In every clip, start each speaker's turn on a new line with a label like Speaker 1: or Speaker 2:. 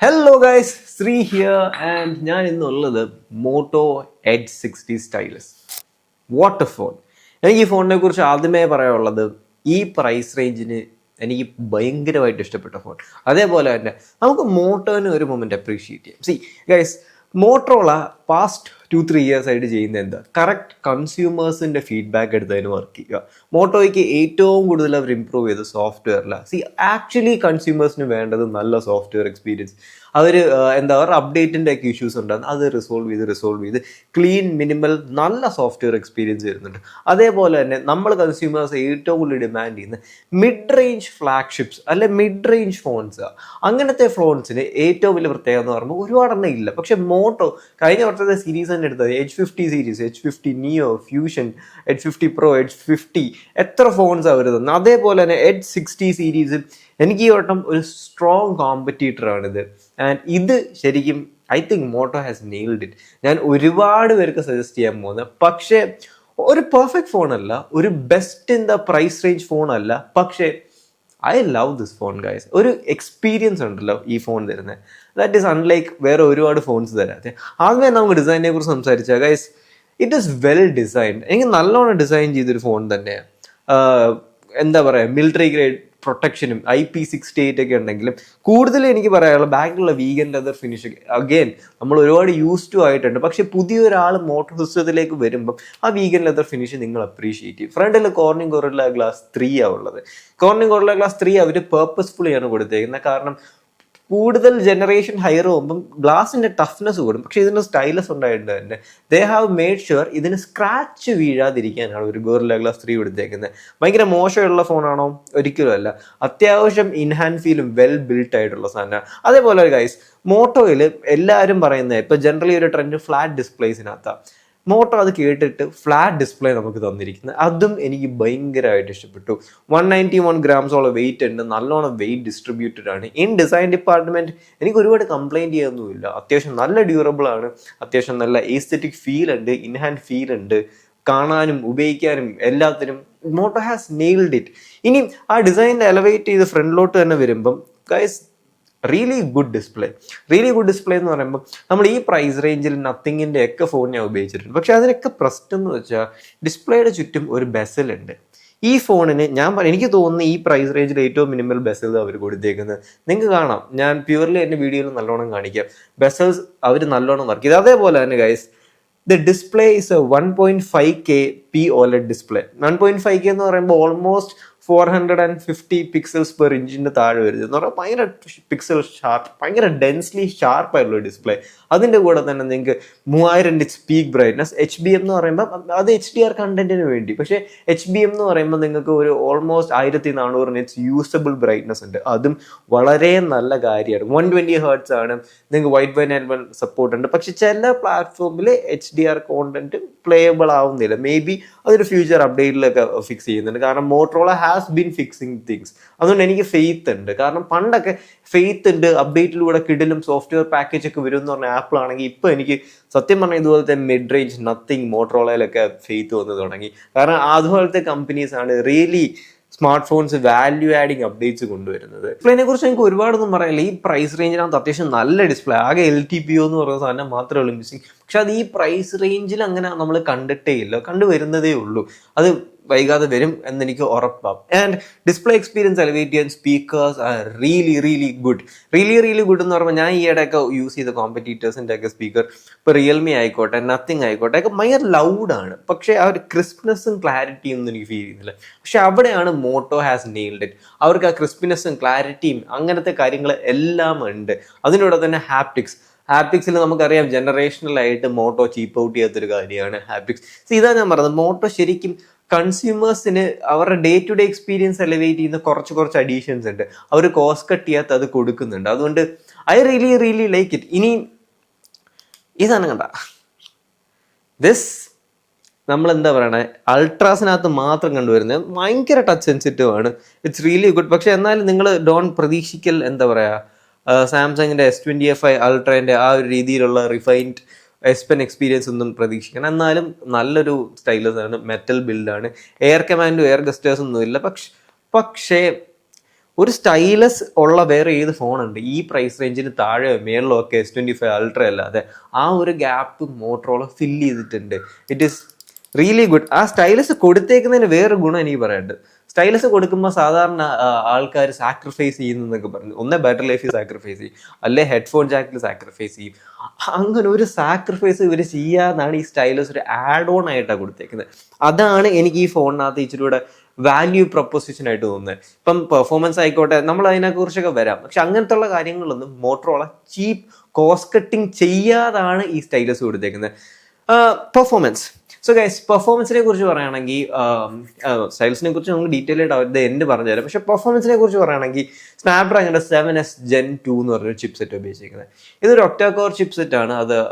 Speaker 1: Hello guys Sree here and ഞാൻ ഇന്നുള്ളത് Moto Edge sixty Stylus what a phone എനിക്ക് ഈ ഫോണിനെ കുറിച്ച് ആദ്യമേ പറയാനുള്ളത് ഈ പ്രൈസ് റേഞ്ചിന് എനിക്ക് ഭയങ്കരമായിട്ട് ഇഷ്ടപ്പെട്ട ഫോൺ അതേപോലെ തന്നെ നമുക്ക് മോട്ടോന് ഒരു മൊമെന്റ് അപ്രീഷിയേറ്റ് ചെയ്യാം. See guys Motorola past two three years ആയിട്ട് ചെയ്യുന്ന എന്താ? കറക്റ്റ് കൺസ്യൂമേഴ്സിന്റെ ഫീഡ്ബാക്ക് എടുത്തതിന് വർക്ക് ചെയ്യുക. മോട്ടോയ്ക്ക് ഏറ്റവും കൂടുതൽ അവർ ഇമ്പ്രൂവ് ചെയ്ത് സോഫ്റ്റ്വെയറിലാണ് സി ആക്ച്വലി കൺസ്യൂമേഴ്സിന് വേണ്ടത് നല്ല സോഫ്റ്റ്വെയർ എക്സ്പീരിയൻസ് അവർ എന്താ അവരുടെ അപ്ഡേറ്റിന്റെ ഒക്കെ ഇഷ്യൂസ് ഉണ്ടാകും. അത് റിസോൾവ് ചെയ്ത് റിസോൾവ് ചെയ്ത് ക്ലീൻ മിനിമൽ നല്ല സോഫ്റ്റ്വെയർ എക്സ്പീരിയൻസ് വരുന്നുണ്ട്. അതേപോലെ തന്നെ നമ്മൾ കൺസ്യൂമേഴ്സ് ഏറ്റവും കൂടുതൽ ഡിമാൻഡ് ചെയ്യുന്ന മിഡ് റേഞ്ച് ഫ്ലാഗ്ഷിപ്സ് അല്ലെ മിഡ് റേഞ്ച് ഫോൺസ് അങ്ങനത്തെ ഫോൺസിന് ഏറ്റവും വലിയ പ്രത്യേകത എന്ന് പറയുമ്പോൾ ഒരുപാടെണ്ണം ഇല്ല. പക്ഷെ മോട്ടോ കഴിഞ്ഞ വർഷത്തെ സീരീസ് തന്നെ എടുത്തത്. Edge fifty series Edge fifty Neo Fusion Edge fifty Pro Edge fifty എത്ര ഫോൺസാണ് വരുന്നത് അതേപോലെ തന്നെ എച്ച് സിക്സ്റ്റി സീരീസ് എനിക്ക് ഈ വട്ടം ഒരു സ്ട്രോങ് കോമ്പറ്റീറ്റർ ആണിത്. ആൻഡ് ഇത് ശരിക്കും I think Moto has nailed it ഞാൻ ഒരുപാട് പേർക്ക് സജസ്റ്റ് ചെയ്യാൻ പോകുന്നത് പക്ഷേ ഒരു പെർഫെക്റ്റ് ഫോൺ അല്ല ഒരു best in the price range phone അല്ല. പക്ഷേ I love this phone guys ഒരു എക്സ്പീരിയൻസ് ഉണ്ടല്ലോ ഈ ഫോൺ തരുന്നത് ദാറ്റ് ഈസ് അൺലൈക്ക് വേറെ ഒരുപാട് ഫോൺസ് തരാതെ ആദ്യമേ നമുക്ക് ഡിസൈനിനെ കുറിച്ച് സംസാരിച്ചാൽ guys it is well designed എനിക്ക് നല്ലോണം ഡിസൈൻ ചെയ്തൊരു ഫോൺ തന്നെയാണ് എന്താ പറയുക മിലിറ്ററി ഗ്രേഡ് പ്രൊട്ടക്ഷനും ഐ പി സിക്സ്റ്റി എയ്റ്റ് ഒക്കെ ഉണ്ടെങ്കിലും കൂടുതൽ എനിക്ക് പറയാനുള്ള ബാക്കിലുള്ള വീഗൻ ലെതർ ഫിനിഷ് അഗെയിൻ നമ്മൾ ഒരുപാട് യൂസ് ടു ആയിട്ടുണ്ട്. പക്ഷെ പുതിയൊരാൾ മോട്ടോർ സിസ്റ്റത്തിലേക്ക് വരുമ്പം ആ വീഗൻ ലെതർ ഫിനിഷ് നിങ്ങൾ അപ്രീഷിയേറ്റ് ചെയ്യും. ഫ്രണ്ടിൽ കോർണിംഗ് കൊറല്ല ഗ്ലാസ് ത്രീ ആ ഉള്ളത്. കോർണിംഗ് കൊറല്ല ഗ്ലാസ് ത്രീ അവർ പേർപ്പസ്ഫുള്ളിയാണ് കൊടുത്തേക്കുന്നത്. കാരണം കൂടുതൽ ജനറേഷൻ ഹയർ പോകുമ്പം ഗ്ലാസിന്റെ ടഫ്നെസ് കൂടും. പക്ഷെ ഇതിന് സ്റ്റൈലസ് ഉണ്ടായിട്ടുണ്ട് തന്നെ ദേ ഹാവ് മേഡ് ഷുവർ ഇതിന് സ്ക്രാച്ച് വീഴാതിരിക്കാനാണ് ഒരു ഗോർല ഗ്ലാസ് ത്രീ കൊടുത്തേക്കുന്നത്. ഭയങ്കര മോശമുള്ള ഫോണാണോ ഒരിക്കലും അല്ല. അത്യാവശ്യം ഇൻഹാൻഡ് ഫീലും വെൽ ബിൽട്ട് ആയിട്ടുള്ള സാധനമാണ്. അതേപോലെ ഗൈസ് മോട്ടോയിൽ എല്ലാവരും പറയുന്നത് ഇപ്പൊ ജനറലി ഒരു ട്രെൻഡ് ഫ്ലാറ്റ് ഡിസ്പ്ലേസിനകത്താണ് മോട്ടോ അത് കേട്ടിട്ട് ഫ്ലാറ്റ് ഡിസ്പ്ലേ നമുക്ക് തന്നിരിക്കുന്നത്. അതും എനിക്ക് ഭയങ്കരമായിട്ട് ഇഷ്ടപ്പെട്ടു. വൺ നയന്റി വൺ ഗ്രാംസോളം വെയിറ്റ് ഉണ്ട്. നല്ലോണം വെയിറ്റ് ഡിസ്ട്രിബ്യൂട്ടഡ് ആണ്. ഇൻ ഡിസൈൻ ഡിപ്പാർട്ട്മെന്റ് എനിക്ക് ഒരുപാട് കംപ്ലൈന്റ് ചെയ്യാനൊന്നുമില്ല അത്യാവശ്യം നല്ല ഡ്യൂറബിൾ ആണ്. അത്യാവശ്യം നല്ല ഏസ്തറ്റിക് ഫീൽ ഉണ്ട്. ഇൻഹാൻഡ് ഫീൽ ഉണ്ട്. കാണാനും ഉപയോഗിക്കാനും എല്ലാത്തിനും മോട്ടോ ഹാസ് നെയിൽഡ് ഇറ്റ് ഇനി ആ ഡിസൈൻ എലവേറ്റ് ചെയ്ത് ഫ്രണ്ടിലോട്ട് തന്നെ വരുമ്പം guys really good display really good display എന്ന് പറയുമ്പോൾ നമ്മൾ ഈ പ്രൈസ് റേഞ്ചിൽ നത്തിങ്ങിന്റെ ഒക്കെ ഫോൺ ഞാൻ ഉപയോഗിച്ചിട്ടുണ്ട്. പക്ഷേ അതിനൊക്കെ പ്രശ്നം എന്ന് വെച്ചാൽ ഡിസ്പ്ലേയുടെ ചുറ്റും ഒരു ബെസൽ ഉണ്ട്. ഈ ഫോണിന് ഞാൻ എനിക്ക് തോന്നുന്നു ഈ പ്രൈസ് റേഞ്ചിൽ ഏറ്റവും മിനിമൽ ബെസൽ അവർ കൊടുത്തേക്കുന്നത്. നിങ്ങൾക്ക് കാണാം. ഞാൻ പ്യുവർലി എന്റെ വീഡിയോയിൽ നല്ലോണം കാണിക്കാം. ബെസൽസ് അവർ നല്ലോണം വർക്ക് ചെയ്ത്. അതേപോലെ തന്നെ guys the display is a one point five K P OLED display one point five K എന്ന് പറയുമ്പോൾ almost four hundred and fifty pixels per ഇഞ്ചിന്റെ താഴെ വരുന്നത് എന്ന് പറഞ്ഞാൽ ഭയങ്കര പിക്സൽ ഷാർപ്പ് ഭയങ്കര ഡെൻസ്ലി ഷാർപ്പ് ആയിട്ടുള്ള ഡിസ്പ്ലേ അതിന്റെ കൂടെ തന്നെ നിങ്ങൾക്ക് മൂവായിരം ഡിസ് peak brightness H B M എന്ന് പറയുമ്പോൾ അത് എച്ച് ഡി ആർ കണ്ടന്റിന് വേണ്ടി. പക്ഷേ എച്ച് ബി എം എന്ന് പറയുമ്പോൾ നിങ്ങൾക്ക് ഒരു ഓൾമോസ്റ്റ് ആയിരത്തി നാനൂറ് നെറ്റ്സ് യൂസബിൾ ബ്രൈറ്റ്നസ് ഉണ്ട്. അതും വളരെ നല്ല കാര്യമാണ്. വൺ ട്വന്റി ഹേർട്സ് ആണ് നിങ്ങൾക്ക് വൈറ്റ് വൈൻ ആൻഡ് വൺ സപ്പോർട്ട് ഉണ്ട്. പക്ഷെ ചില പ്ലാറ്റ്ഫോമിൽ H D R content playable ആവുന്നില്ല. മേ ബി അതൊരു ഫ്യൂച്ചർ അപ്ഡേറ്റിലൊക്കെ ഫിക്സ് ചെയ്യുന്നുണ്ട്. കാരണം Motorola has been fixing things അതുകൊണ്ട് എനിക്ക് ഫെയ്ത്ത് ഉണ്ട്. കാരണം പണ്ടൊക്കെ ഫെയ്ത്ത് ഉണ്ട് അപ്ഡേറ്റിലൂടെ കിടിലും സോഫ്റ്റ്വെയർ പാക്കേജ് ഒക്കെ വരും എന്ന് പറഞ്ഞ ആപ്പിൾ ആണെങ്കിൽ ഇപ്പൊ എനിക്ക് സത്യം പറഞ്ഞാൽ ഇതുപോലത്തെ മിഡ് റേഞ്ച് നത്തിങ് മോട്ടറോളയിലൊക്കെ ഫെയ്ത്ത് വന്ന് തുടങ്ങി. കാരണം അതുപോലത്തെ കമ്പനീസ് ആണ് really smart phones value adding updates കൊണ്ടുവരുന്നത് ഡിസ്പ്ലേനെ കുറിച്ച് എനിക്ക് ഒരുപാടൊന്നും പറയാനില്ല. ഈ പ്രൈസ് റേഞ്ചിനകത്ത് അത്യാവശ്യം നല്ല ഡിസ്പ്ലേ ആകെ എൽ ടി പി ഒ എന്ന് പറയുന്ന സാധനം മാത്രമേ ഉള്ളൂ. മിസ്സിങ് പക്ഷെ അത് ഈ പ്രൈസ് റേഞ്ചിൽ അങ്ങനെ നമ്മൾ കണ്ടിട്ടേ ഇല്ല. കണ്ടുവരുന്നതേ ഉള്ളൂ. അത് വൈകാതെ വരും എന്നെനിക്ക് ഉറപ്പാണ് ആൻഡ് ഡിസ്പ്ലേ എക്സ്പീരിയൻസ് എലിവേറ്റ് ചെയ്യാൻ speakers are really really good really really good എന്ന് പറയുമ്പോൾ ഞാൻ ഈയിടെയൊക്കെ യൂസ് ചെയ്ത കോമ്പറ്റീറ്റേഴ്സിന്റെ ഒക്കെ സ്പീക്കർ ഇപ്പോൾ റിയൽമി ആയിക്കോട്ടെ നത്തിങ് ആയിക്കോട്ടെ ഒക്കെ ഭയങ്കര ലൗഡാണ് പക്ഷേ ആ ഒരു ക്രിസ്പിനെസ്സും ക്ലാരിറ്റിയും ഒന്നും എനിക്ക് ഫീൽ ചെയ്യുന്നില്ല. പക്ഷെ അവിടെയാണ് മോട്ടോ ഹാസ് നെയിൽഡ് ഇറ്റ് അവർക്ക് ആ ക്രിസ്പിനെസ്സും ക്ലാരിറ്റിയും അങ്ങനത്തെ കാര്യങ്ങൾ എല്ലാം ഉണ്ട്. അതിനോടെ തന്നെ ഹാപ്റ്റിക്സ് ഹാപ്റ്റിക്സിൽ നമുക്കറിയാം ജനറേഷണൽ ആയിട്ട് മോട്ടോ ചീപ്പ് ഔട്ട് ചെയ്യാത്തൊരു കാര്യമാണ് ഹാപ്റ്റിക്സ് ഇതാണ് ഞാൻ പറഞ്ഞത് മോട്ടോ ശരിക്കും കൺസ്യൂമേഴ്സിന് അവരുടെ day to day experience elevate ചെയ്യുന്ന കുറച്ച് കുറച്ച് അഡീഷൻസ് ഉണ്ട്. അവർ കോസ്റ്റ് കട്ട് ചെയ്യാത്ത അത് കൊടുക്കുന്നുണ്ട്. അതുകൊണ്ട് I really really like it ഇനി ഇതാണ് കണ്ട. ദിസ് നമ്മൾ എന്താ പറയണേ? അൾട്രാസിനകത്ത് മാത്രം കണ്ടുവരുന്നത് ഭയങ്കര ടച്ച് സെൻസിറ്റീവ് ആണ്. ഇറ്റ്സ് റിയലി ഗുഡ് പക്ഷെ എന്നാലും നിങ്ങൾ ഡോൺ പ്രതീക്ഷിക്കൽ എന്താ പറയുക സാംസങ്ങിന്റെ എസ് ട്വന്റി എഫ് ഐ അൾട്രേന്റെ ആ ഒരു രീതിയിലുള്ള റിഫൈൻഡ് എസ് പെൻ എക്സ്പീരിയൻസ് ഒന്നും പ്രതീക്ഷിക്കണം. എന്നാലും നല്ലൊരു സ്റ്റൈലസ് ആണ് മെറ്റൽ ബിൽഡാണ് എയർ കമാൻഡും എയർ ഗസ്റ്റേഴ്സ് ഒന്നും ഇല്ല. പക്ഷെ പക്ഷേ ഒരു സ്റ്റൈലസ് ഉള്ള വേറെ ഏത് ഫോണുണ്ട് ഈ പ്രൈസ് റേഞ്ചിന് താഴെ മേളിലോ ഒക്കെ എസ് ട്വന്റി ഫൈവ് അൾട്ര അല്ലാതെ ആ ഒരു ഗ്യാപ്പ് മോട്ടറോള ഫില്ല് ചെയ്തിട്ടുണ്ട്. ഇറ്റ് ഈസ് റിയലി ഗുഡ് ആ സ്റ്റൈലസ് കൊടുത്തേക്കുന്നതിന് വേറെ ഗുണം എനിക്ക് പറയാനുണ്ട്. സ്റ്റൈലസ് കൊടുക്കുമ്പോൾ സാധാരണ ആൾക്കാർ സാക്രിഫൈസ് ചെയ്യുന്നതെന്നൊക്കെ പറഞ്ഞു. ഒന്നേ ബാറ്ററി ലൈഫിൽ സാക്രിഫൈസ് ചെയ്യും. അല്ലെ ഹെഡ്ഫോൺ ജാക്കിൽ സാക്രിഫൈസ് ചെയ്യും. അങ്ങനെ ഒരു സാക്രിഫൈസ് ഇവർ ചെയ്യാന്നാണ് ഈ സ്റ്റൈലസ് ഒരു ആഡ് ഓൺ ആയിട്ടാണ് കൊടുത്തേക്കുന്നത് അതാണ് എനിക്ക് ഈ ഫോണിനകത്ത് ഇച്ചിരി കൂടെ വാല്യൂ പ്രൊപ്പോസിഷൻ ആയിട്ട് തോന്നുന്നത് ഇപ്പം പെർഫോമൻസ് ആയിക്കോട്ടെ നമ്മൾ അതിനെക്കുറിച്ചൊക്കെ വരാം. പക്ഷെ അങ്ങനത്തെ ഉള്ള കാര്യങ്ങളൊന്നും മോട്ടറോള ചീപ്പ് കോസ്റ്റ് കട്ടിങ് ചെയ്യാതാണ് ഈ സ്റ്റൈലസ് കൊടുത്തേക്കുന്നത് പെർഫോമൻസ് സോ ഗൈസ് പെർഫോമൻസിനെ കുറിച്ച് പറയുകയാണെങ്കിൽ സെയിൽസിനെ കുറിച്ച് നമുക്ക് ഡീറ്റെയിൽ ആയിട്ട് അവരുടെ എൻഡ് പറഞ്ഞു തരാം പക്ഷേ പെർഫോമൻസിനെ കുറിച്ച് പറയുകയാണെങ്കിൽ സ്നാപ്ഡ്രാഗണിന്റെ സെവൻ എസ് ജെൻ ടു എന്ന് പറഞ്ഞൊരു ചിപ്പ് സെറ്റ് ഉപയോഗിച്ചിരിക്കുന്നത്. ഇതൊരു ഒക്ടാകോർ ചിപ്പ് സെറ്റാണ് ആണ്. അത്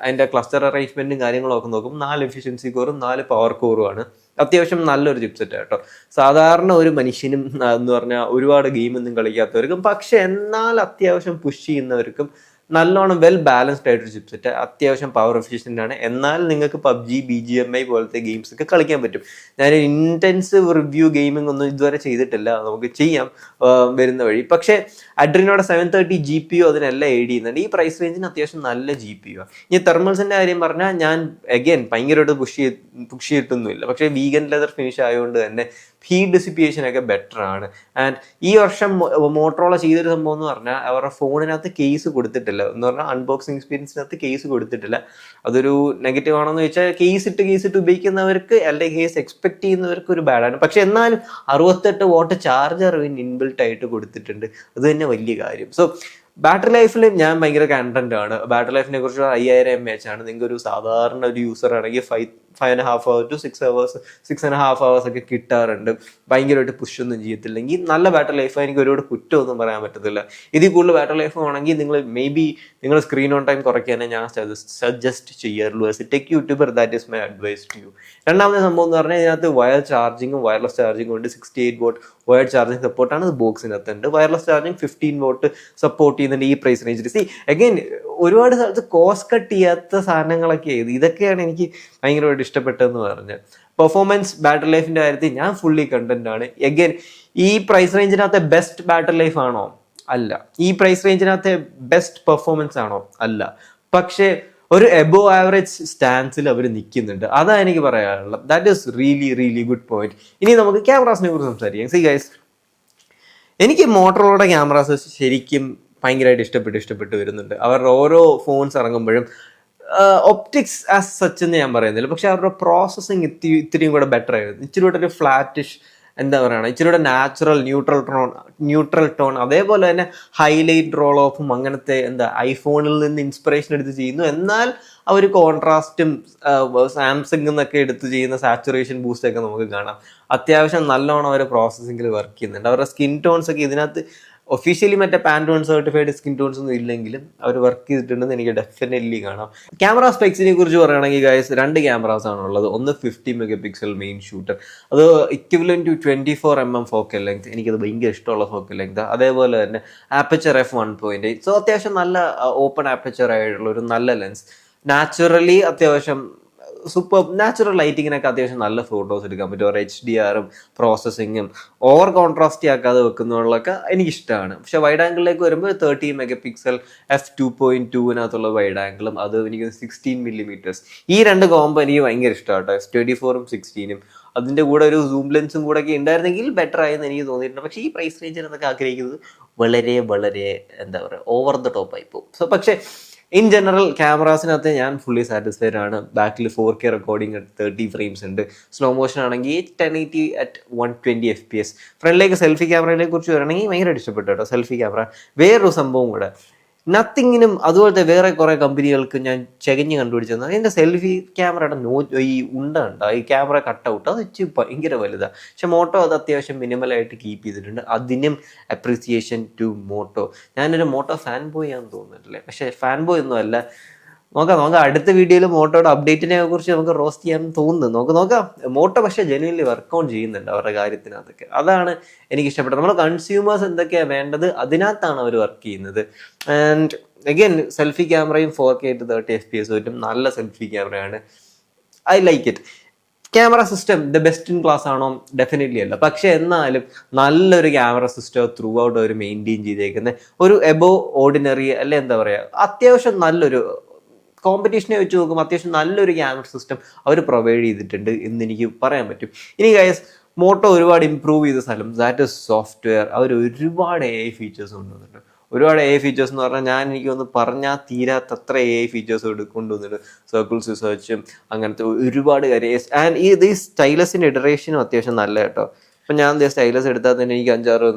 Speaker 1: അതിന്റെ ക്ലസ്റ്റർ അറേഞ്ച്മെന്റും കാര്യങ്ങളൊക്കെ നോക്കും നാല് എഫിഷ്യൻസി കോറും നാല് പവർ കോറും ആണ്. അത്യാവശ്യം നല്ലൊരു ചിപ്പ് സെറ്റ് കേട്ടോ. സാധാരണ ഒരു മനുഷ്യനും എന്ന് പറഞ്ഞാൽ ഒരുപാട് ഗെയിമൊന്നും കളിക്കാത്തവർക്കും പക്ഷെ എന്നാൽ അത്യാവശ്യം പുഷ് ചെയ്യുന്നവർക്കും നല്ലോണം വെൽ ബാലൻസ്ഡ് ആയിട്ടൊരു ചിപ്സെറ്റ് അത്യാവശ്യം പവർ എഫിഷ്യന്റ് ആണ്. എന്നാൽ നിങ്ങൾക്ക് PUBG B G M I പോലത്തെ ഗെയിംസ് ഒക്കെ കളിക്കാൻ പറ്റും. ഞാൻ ഇന്റൻസീവ് റിവ്യൂ ഗെയിമിംഗ് ഒന്നും ഇതുവരെ ചെയ്തിട്ടില്ല. നമുക്ക് ചെയ്യാം വരുന്ന വഴി. പക്ഷേ അഡ്രിനോടെ seven thirty G P U അതിനെല്ലാം എയ്ഡ് ചെയ്യുന്നുണ്ട്. ഈ പ്രൈസ് റേഞ്ചിന് അത്യാവശ്യം നല്ല ജി പി യു ഇനി തെർമൽസിന്റെ കാര്യം പറഞ്ഞാൽ ഞാൻ അഗൈൻ ഭയങ്കരമായിട്ട് പുഷ് ചെയ്ത് പുഷ് ചെയ്തിട്ടൊന്നുമില്ല. പക്ഷേ വീഗൻ ലെതർ ഫിനിഷ് ആയതുകൊണ്ട് തന്നെ ഹീറ്റ് ഡിസിപ്പിയേഷൻ ഒക്കെ ബെറ്റർ ആണ്. ആൻഡ് ഈ വർഷം മോട്ടറോള ചെയ്തൊരു സംഭവം എന്ന് പറഞ്ഞാൽ അവരുടെ ഫോണിനകത്ത് കേസ് കൊടുത്തിട്ടില്ല. എന്ന് പറഞ്ഞാൽ അൺബോക്സിംഗ് എക്സ്പീരിയൻസിനകത്ത് കേസ് കൊടുത്തിട്ടില്ല. അതൊരു നെഗറ്റീവ് ആണെന്ന് വെച്ചാൽ കേസ് ഇട്ട് കേസ് ഇട്ട് ഉപയോഗിക്കുന്നവർക്ക് അല്ലെങ്കിൽ കേസ് എക്സ്പെക്ട് ചെയ്യുന്നവർക്ക് ഒരു ബാഡാണ് പക്ഷെ എന്നാലും അറുപത്തെട്ട് വോട്ട് ചാർജർ ഇൻബിൽട്ട് ആയിട്ട് കൊടുത്തിട്ടുണ്ട്. അത് തന്നെ വലിയ കാര്യം. സോ ബാറ്ററി ലൈഫിൽ ഞാൻ ഭയങ്കര കണ്ടന്റ് ആണ്. ബാറ്ററി ലൈഫിനെ കുറിച്ച് അയ്യായിരം എം എച്ച് ആണ്. നിങ്ങൾക്ക് ഒരു സാധാരണ ഒരു യൂസർ ആണെങ്കിൽ five five and half hour to six hours six and half hours ഒക്കെ കിട്ടാറുണ്ട്. ഭയങ്കരമായിട്ട് പുഷ് ഒന്നും ചെയ്യത്തില്ലെങ്കിൽ നല്ല ബാറ്റർ ലൈഫ് എനിക്ക് ഒരുപാട് കുറ്റമൊന്നും പറയാൻ പറ്റത്തില്ല. ഇതിൽ കൂടുതൽ ബാറ്റർ ലൈഫ് ആണെങ്കിൽ നിങ്ങൾ മേ ബി നിങ്ങൾ സ്ക്രീൻ ഓൺ ടൈം കുറയ്ക്കാനേ ഞാൻ സജസ്റ്റ് ചെയ്യാറുള്ളൂ. As tech YouTuber that is my advice to you രണ്ടാമത്തെ സംഭവം എന്ന് പറഞ്ഞാൽ ഇതിനകത്ത് വയർ ചാർജിങ്ങും വയർലെസ് ചാർജിങ്ങും ഉണ്ട്. Sixty eight watt wire charging സപ്പോർട്ടാണ് ഇത് ബോക്സിനകത്ത് ഉണ്ട് wireless charging fifteen watt support ചെയ്യുന്നുണ്ട് ഈ പ്രൈസ് റേഞ്ചിൽ സി അഗൈൻ ഒരുപാട് സ്ഥലത്ത് കോസ്റ്റ് കട്ട് ചെയ്യാത്ത സാധനങ്ങളൊക്കെ ചെയ്ത് ഇതൊക്കെയാണ് എനിക്ക് ഭയങ്കരമായിട്ട് ഇഷ്ടപ്പെട്ടതെന്ന് പറഞ്ഞ്. പെർഫോമൻസ് ബാറ്ററി ലൈഫിന്റെ കാര്യത്തിൽ ഞാൻ ഫുള്ളി കണ്ടന്റ് ആണ്. എഗെൻ ഈ പ്രൈസ് റേഞ്ചിനകത്തെ ബെസ്റ്റ് ബാറ്ററി ലൈഫ് ആണോ? അല്ല. ഈ പ്രൈസ് റേഞ്ചിനകത്തെ ബെസ്റ്റ് പെർഫോമൻസ് ആണോ? അല്ല. പക്ഷേ ഒരു എബോ ആവറേജ് സ്റ്റാൻസിൽ അവർ നിൽക്കുന്നുണ്ട് അതാണ് എനിക്ക് പറയാനുള്ളത്. That is really really good point ഇനി നമുക്ക് ക്യാമറാസിനെ കുറിച്ച് സംസാരിക്കാം. സി ഗൈസ് എനിക്ക് മോട്ടറോളയുടെ ക്യാമറാസ് ശരിക്കും ഭയങ്കരമായിട്ട് ഇഷ്ടപ്പെട്ട് ഇഷ്ടപ്പെട്ട് വരുന്നുണ്ട്. അവരുടെ ഓരോ ഫോൺസ് ഇറങ്ങുമ്പോഴും ഒപ്റ്റിക്സ് ആസ് സച്ച് എന്ന് ഞാൻ പറയുന്നില്ല. പക്ഷെ അവരുടെ പ്രോസസ്സിങ് ഇത്തിരി ഇത്തിരിയും കൂടെ ബെറ്റർ ആയിരുന്നു. ഇച്ചിരി കൂടെ ഒരു ഫ്ലാറ്റിഷ് എന്താ പറയുക ഇച്ചിരി കൂടെ natural neutral tone neutral tone അതേപോലെ തന്നെ ഹൈലൈറ്റ് റോൾ ഓഫും അങ്ങനത്തെ എന്താ ഐഫോണിൽ നിന്ന് ഇൻസ്പിറേഷൻ എടുത്ത് ചെയ്യുന്നു. എന്നാൽ ആ ഒരു കോൺട്രാസ്റ്റും സാംസങ് എന്നൊക്കെ എടുത്ത് ചെയ്യുന്ന സാച്ചുറേഷൻ ബൂസ്റ്റൊക്കെ നമുക്ക് കാണാം. അത്യാവശ്യം നല്ലോണം അവർ പ്രോസസ്സിങ്ങിൽ വർക്ക് ചെയ്യുന്നുണ്ട്. അവരുടെ സ്കിൻ ടോൺസ് ഒക്കെ ഇതിനകത്ത് ഒഫീഷ്യലി മറ്റേ പാൻഡോൺ സർട്ടിഫൈഡ് സ്കിൻ ടോൺസ് ഒന്നും ഇല്ലെങ്കിലും അവർ വർക്ക് ചെയ്തിട്ടുണ്ടെന്ന് എനിക്ക് ഡെഫിനറ്റ്ലി കാണാം. ക്യാമറ സ്പെക്സിനെ കുറിച്ച് പറയുകയാണെങ്കിൽ ഗൈസ് രണ്ട് ക്യാമറാസ് ആണുള്ളത് ഒന്ന് fifty mega pixel main shooter അത് equivalent to twenty four M M focal length എനിക്കത് ഭയങ്കര ഇഷ്ടമുള്ള ഫോക്കൽ ലെങ്ത് അതേപോലെ തന്നെ aperture F one point so അത്യാവശ്യം നല്ല ഓപ്പൺ ആപ്പച്ചർ ആയിട്ടുള്ള ഒരു നല്ല ലെൻസ് നാച്ചുറലി അത്യാവശ്യം സൂപ്പർ നാച്ചുറൽ ലൈറ്റിങ്ങിനൊക്കെ അത്യാവശ്യം നല്ല ഫോട്ടോസ് എടുക്കാൻ പറ്റും. ഒരു എച്ച് ഡി ആറും പ്രോസസ്സിങ്ങും ഓവർ കോൺട്രാസ്റ്റി ആക്കാതെ വെക്കുന്നതിലൊക്കെ എനിക്കിഷ്ടമാണ് പക്ഷെ വൈഡ് ആംഗിളിലേക്ക് വരുമ്പോൾ thirty megapixel F two point ടുവിനകത്തുള്ള wide ആംഗിളും അത് എനിക്ക് സിക്സ്റ്റീൻ മില്ലിമീറ്റേഴ്സ് ഈ രണ്ട് കോമ്പോ എനിക്ക് ഭയങ്കര ഇഷ്ടമാണ് എഫ് ട്വന്റി ഫോറും സിക്സ്റ്റീനും അതിന്റെ കൂടെ ഒരു സൂം ലെൻസും കൂടെ ഒക്കെ ഉണ്ടായിരുന്നെങ്കിൽ ബെറ്റർ ആയെന്ന് എനിക്ക് തോന്നിയിട്ടുണ്ട്. പക്ഷേ ഈ പ്രൈസ് റേഞ്ചിൽ എന്നൊക്കെ ആഗ്രഹിക്കുന്നത് വളരെ വളരെ എന്താ പറയുക ഓവർ ദ ആയി പോകും. സോ പക്ഷേ ഇൻ ജനറൽ ക്യാമറാസിനകത്ത് ഞാൻ ഫുള്ളി സാറ്റിസ്ഫൈഡ് ആണ്. ബാക്കിൽ four K recording at thirty frames ഉണ്ട്. സ്ലോ മോഷൻ ആണെങ്കിൽ ten eighty at one twenty F P S ഫ്രണ്ടിലേക്ക് സെൽഫി ക്യാമറയിലെ കുറിച്ച് പറയുകയാണെങ്കിൽ ഭയങ്കരമായിട്ട് ഇഷ്ടപ്പെട്ടു കേട്ടോ സെൽഫി ക്യാമറ വേറൊരു സംഭവം കൂടെ. നത്തിങ്ങിനും അതുപോലത്തെ വേറെ കുറെ കമ്പനികൾക്ക് ഞാൻ ചകഞ്ഞ് കണ്ടുപിടിച്ചത് അതിന്റെ സെൽഫി ക്യാമറയുടെ നോ ഈ ഉണ്ട ഈ ക്യാമറ കട്ട് ഔട്ട് അത് ഇച്ചിരി ഭയങ്കര വലുതാണ് പക്ഷെ മോട്ടോ അത് അത്യാവശ്യം മിനിമലായിട്ട് കീപ്പ് ചെയ്തിട്ടുണ്ട്. അതിനും അപ്രീസിയേഷൻ ടു മോട്ടോ. ഞാനൊരു മോട്ടോ ഫാൻ ബോയ് ആണെന്ന് തോന്നുന്നില്ലേ. പക്ഷേ ഫാൻ ബോയ് ഒന്നും അല്ല. നോക്കാം നോക്കാം. അടുത്ത വീഡിയോയിൽ മോട്ടോയുടെ അപ്ഡേറ്റിനെ കുറിച്ച് നമുക്ക് റോസ്റ്റ് ചെയ്യാൻ തോന്നുന്നു. നമുക്ക് നോക്കാം. മോട്ടോ പക്ഷേ വർക്ക് ഓൺ ചെയ്യുന്നുണ്ട് അവരുടെ കാര്യത്തിനകത്തൊക്കെ. അതാണ് എനിക്ക് ഇഷ്ടപ്പെട്ടത് നമ്മൾ കൺസ്യൂമേഴ്സ് എന്തൊക്കെയാണ് വേണ്ടത് അതിനകത്താണ് അവർ വർക്ക് ചെയ്യുന്നത്. ആൻഡ് അഗൈൻ സെൽഫി ക്യാമറയും four K to thirty F P S പറ്റും നല്ല സെൽഫി ക്യാമറയാണ് I like it camera system the best in class ആണോ? ഡെഫിനറ്റ്ലി അല്ല. പക്ഷേ എന്നാലും നല്ലൊരു ക്യാമറ സിസ്റ്റം ത്രൂ ഔട്ട് അവർ മെയിന്റെയിൻ ചെയ്തേക്കുന്നത് ഒരു എബോ ഓർഡിനറി അല്ലെ എന്താ പറയുക അത്യാവശ്യം നല്ലൊരു കോമ്പറ്റീഷനെ വെച്ച് നോക്കുമ്പോൾ അത്യാവശ്യം നല്ലൊരു ക്യാമറ സിസ്റ്റം അവർ പ്രൊവൈഡ് ചെയ്തിട്ടുണ്ട് എന്ന് എനിക്ക് പറയാൻ പറ്റും. ഇനി ഗൈസ് മോട്ടോ ഒരുപാട് ഇമ്പ്രൂവ് ചെയ്ത സ്ഥലം ദാറ്റ് ഇസ് സോഫ്റ്റ്വെയർ അവർ ഒരുപാട് എ ഐ ഫീച്ചേഴ്സ് കൊണ്ടുവന്നിട്ടുണ്ട്. ഒരുപാട് എ ഐ ഫീച്ചേഴ്സ് എന്ന് പറഞ്ഞാൽ ഞാൻ എനിക്ക് ഒന്ന് പറഞ്ഞാൽ തീരാത്തത്ര എ ഐ ഫീച്ചേഴ്സ് കൊണ്ടുവന്നിട്ടുണ്ട്. സർക്കിൾസ് റിസർച്ചും അങ്ങനത്തെ ഒരുപാട് കാര്യം. ആൻഡ് ഈ ഈ സ്റ്റൈലസിന്റെ ഇഡറേഷനും അത്യാവശ്യം നല്ല കേട്ടോ. ഇപ്പം ഞാൻ സ്റ്റൈലസ് എടുത്താൽ തന്നെ എനിക്ക് അഞ്ചാറ്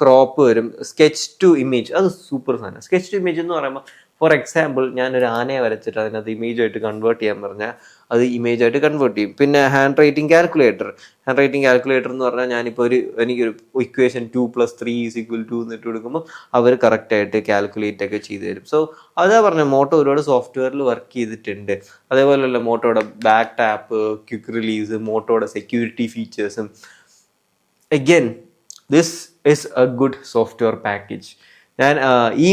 Speaker 1: ക്രോപ്പ് വരും. സ്കെച്ച് ടു ഇമേജ് അത് സൂപ്പർ സാധനം. സ്കെച്ച് ടു ഇമേജ് എന്ന് പറയുമ്പോൾ ഫോർ എക്സാമ്പിൾ ഞാനൊരു ആനയെ വരച്ചിട്ട് അതിനകത്ത് ഇമേജ് ആയിട്ട് കൺവേർട്ട് ചെയ്യാൻ പറഞ്ഞാൽ അത് ഇമേജ് ആയിട്ട് കൺവേർട്ട് ചെയ്യും. പിന്നെ hand writing calculator hand writing calculator എന്ന് പറഞ്ഞാൽ ഞാനിപ്പോൾ ഒരു എനിക്കൊരു equation two plus three is equal to എന്നിട്ട് കൊടുക്കുമ്പോൾ അവർ കറക്റ്റായിട്ട് കാൽക്കുലേറ്റ് ഒക്കെ ചെയ്തു തരും. സോ അതാ പറഞ്ഞ മോട്ടോ ഒരുപാട് സോഫ്റ്റ്വെയറിൽ വർക്ക് ചെയ്തിട്ടുണ്ട്. അതേപോലെയല്ല മോട്ടോയുടെ ബാക്ക് ടാപ്പ് ക്വിക്ക് റിലീസ് മോട്ടോയുടെ സെക്യൂരിറ്റി ഫീച്ചേഴ്സും again this is a good software package ഞാൻ ഈ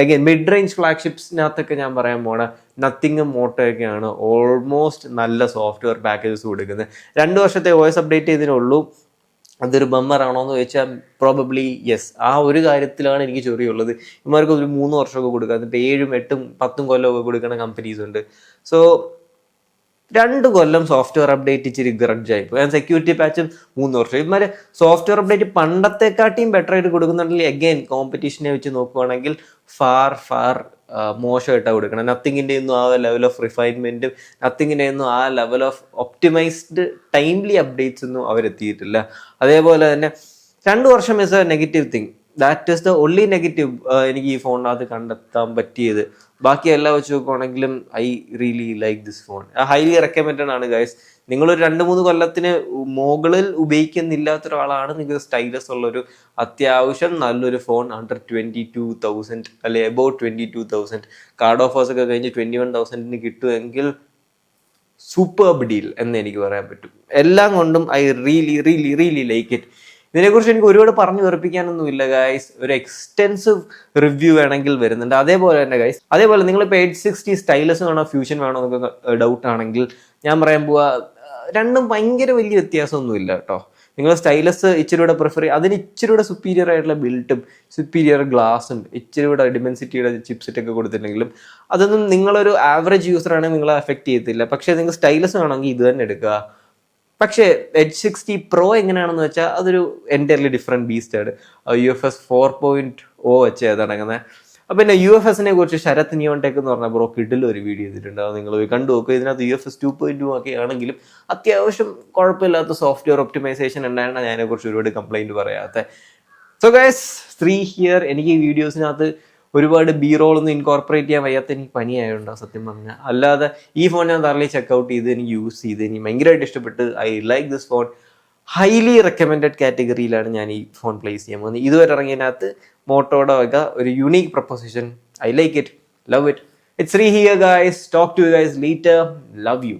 Speaker 1: അഗൈൻ മിഡ് റേഞ്ച് ഫ്ലാഗ്ഷിപ്സിനകത്തൊക്കെ ഞാൻ പറയാൻ പോണ നത്തിങ്ങും മോട്ടോയൊക്കെയാണ് ഓൾമോസ്റ്റ് നല്ല സോഫ്റ്റ്വെയർ പാക്കേജസ് കൊടുക്കുന്നത്. രണ്ട് വർഷത്തെ വോയിസ് അപ്ഡേറ്റ് ചെയ്തതിനുള്ളൂ. അതൊരു ബമ്മർ ആണോ എന്ന് ചോദിച്ചാൽ പ്രോബബ്ലി യെസ് ആ ഒരു കാര്യത്തിലാണ് എനിക്ക് ചൊറിയുള്ളത്. ഇമാർക്ക് ഒരു മൂന്ന് വർഷമൊക്കെ കൊടുക്കുക എന്നിട്ട് ഏഴും എട്ടും പത്തും കൊല്ലമൊക്കെ കൊടുക്കുന്ന കമ്പനീസ് ഉണ്ട്. സോ രണ്ട് കൊല്ലം സോഫ്റ്റ്വെയർ അപ്ഡേറ്റ് ഇച്ചിരി പോയി. ഞാൻ സെക്യൂരിറ്റി പാച്ചും മൂന്ന് വർഷം. ഇവന്മാർ സോഫ്റ്റ്വെയർ അപ്ഡേറ്റ് പണ്ടത്തെക്കാട്ടിയും ബെറ്റർ ആയിട്ട് കൊടുക്കുന്നുണ്ടെങ്കിൽ അഗൈൻ കോമ്പറ്റീഷനെ വെച്ച് നോക്കുവാണെങ്കിൽ ഫാർ ഫാർ മോശമായിട്ടാണ് കൊടുക്കണം. നത്തിങ്ങിന്റെ ഒന്നും ആ ലെവൽ ഓഫ് റിഫൈൻമെന്റും നത്തിങ്ങിന്റെ ഒന്നും ആ level of optimised timely updates ഒന്നും അവരെത്തിയിട്ടില്ല. അതേപോലെ തന്നെ രണ്ട് വർഷം is a negative thing that is the only negative എനിക്ക് ഈ ഫോണിനകത്ത് കണ്ടെത്താൻ പറ്റിയത്. ബാക്കി എല്ലാം വെച്ച് നോക്കുവാണെങ്കിലും I really like this phone highly recommended ആണ് ഗൈസ് നിങ്ങൾ ഒരു രണ്ട് മൂന്ന് കൊല്ലത്തിന് മുകളിൽ ഉപയോഗിക്കുന്നില്ലാത്ത ഒരാളാണ് നിങ്ങൾക്ക് സ്റ്റൈലസ് ഉള്ളൊരു അത്യാവശ്യം നല്ലൊരു phone under twenty two thousand അല്ലെ about twenty two thousand card offers ഒക്കെ കഴിഞ്ഞ് ട്വന്റി വൺ തൗസൻഡിന് കിട്ടുമെങ്കിൽ സൂപ്പർബ് ഡീൽ എന്ന് എനിക്ക് പറയാൻ പറ്റും. എല്ലാം കൊണ്ടും I really really really like it ഇതിനെക്കുറിച്ച് എനിക്ക് ഒരുപാട് പറഞ്ഞു വെറുപ്പിക്കാനൊന്നുമില്ല ഗൈസ് ഒരു എക്സ്റ്റെൻസീവ് റിവ്യൂ വേണമെങ്കിൽ വരുന്നുണ്ട്. അതേപോലെ തന്നെ ഗൈസ് അതേപോലെ നിങ്ങൾ ഇപ്പോൾ എയ്റ്റ് സിക്സ്റ്റി സ്റ്റൈലസ് വേണോ ഫ്യൂഷൻ വേണോ എന്നൊക്കെ ഡൗട്ട് ആണെങ്കിൽ ഞാൻ പറയാൻ പോവാ രണ്ടും ഭയങ്കര വലിയ വ്യത്യാസമൊന്നുമില്ല കേട്ടോ നിങ്ങൾ സ്റ്റൈലസ് ഇച്ചിരി കൂടെ പ്രിഫർ ചെയ്യുക അതിന് ഇച്ചിരി കൂടെ സുപ്പീരിയർ ആയിട്ടുള്ള ബിൽട്ടും സുപ്പീരിയർ ഗ്ലാസും ഇച്ചിരി കൂടെ ഡിമെൻസിറ്റിയുടെ ചിപ്സെറ്റ് ഒക്കെ കൊടുത്തിട്ടുണ്ടെങ്കിലും അതൊന്നും നിങ്ങളൊരു ആവറേജ് യൂസർ ആണെങ്കിൽ നിങ്ങളെ അഫക്റ്റ് ചെയ്യത്തില്ല. പക്ഷേ നിങ്ങൾ സ്റ്റൈലസ് വേണമെങ്കിൽ ഇത് തന്നെ എടുക്കുക. പക്ഷേ എച്ച് സിക്സ്റ്റി പ്രോ എങ്ങനെയാണെന്ന് വെച്ചാൽ അതൊരു entirely different ബീസ്റ്റാണ് U F S four point O വെച്ച് തുടങ്ങുന്നത് അപ്പം പിന്നെ യു എഫ് എസിനെ കുറിച്ച് ശരത് നിയോൺടെക് എന്ന് പറഞ്ഞ ബ്രോ കിഡിൽ ഒരു വീഡിയോ ചെയ്തിട്ടുണ്ട് അത് നിങ്ങൾ പോയി കണ്ടു നോക്കുക ഇതിനകത്ത് U F S two point two ഒക്കെ ആണെങ്കിലും അത്യാവശ്യം കുഴപ്പമില്ലാത്ത സോഫ്റ്റ്വെയർ ഒപ്റ്റിമൈസേഷൻ ഉണ്ടായിരുന്ന ഞാനെ അതിനെക്കുറിച്ച് ഒരുപാട് കംപ്ലൈന്റ് പറയാത്ത. സോ ഗൈസ് ത്രീ ഹിയർ എനിക്ക് ഈ വീഡിയോസിനകത്ത് ഒരുപാട് ബി റോളൊന്നും ഇൻകോർപ്പറേറ്റ് ചെയ്യാൻ വയ്യാത്ത എനിക്ക് പനിയായുണ്ടോ സത്യം പറഞ്ഞാൽ അല്ലാതെ ഈ ഫോൺ ഞാൻ തറലി ചെക്കൗട്ട് ചെയ്ത് എനിക്ക് യൂസ് ചെയ്ത് എനിക്ക് ഭയങ്കരമായിട്ട് ഇഷ്ടപ്പെട്ട് I like this phone highly recommended കാറ്റഗറിയിലാണ് ഞാൻ ഈ ഫോൺ പ്ലേസ് ചെയ്യാൻ പോകുന്നത്. ഇതുവരെ ഇറങ്ങിയതിനകത്ത് മോട്ടോയുടെ വക ഒരു unique proposition I like it love it it's re here guys talk to guys later love you